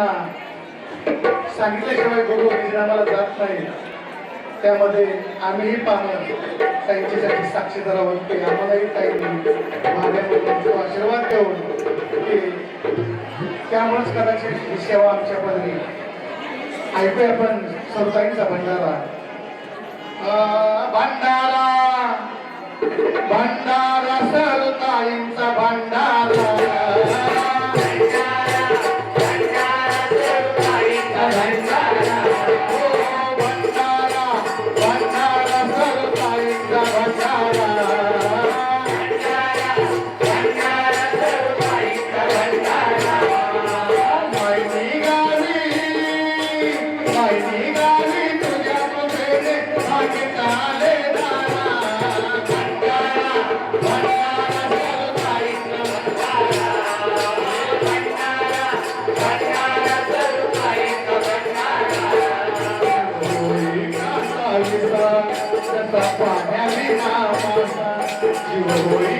लोकांना सांगितल्याशिवाय गुरु आम्हाला जात नाही. त्यामध्ये आम्हीही पाहणं त्यांच्यासाठी साक्षीदार आहोत की आम्हालाही काही माझ्या आशीर्वाद देऊन की त्यामुळेच कदाचित ही सेवा आमच्या पदरी ऐकूया आपण सरताईंचा Bhandara. Bhandara! Bhandara! Guarda-me na mão de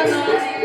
para nós.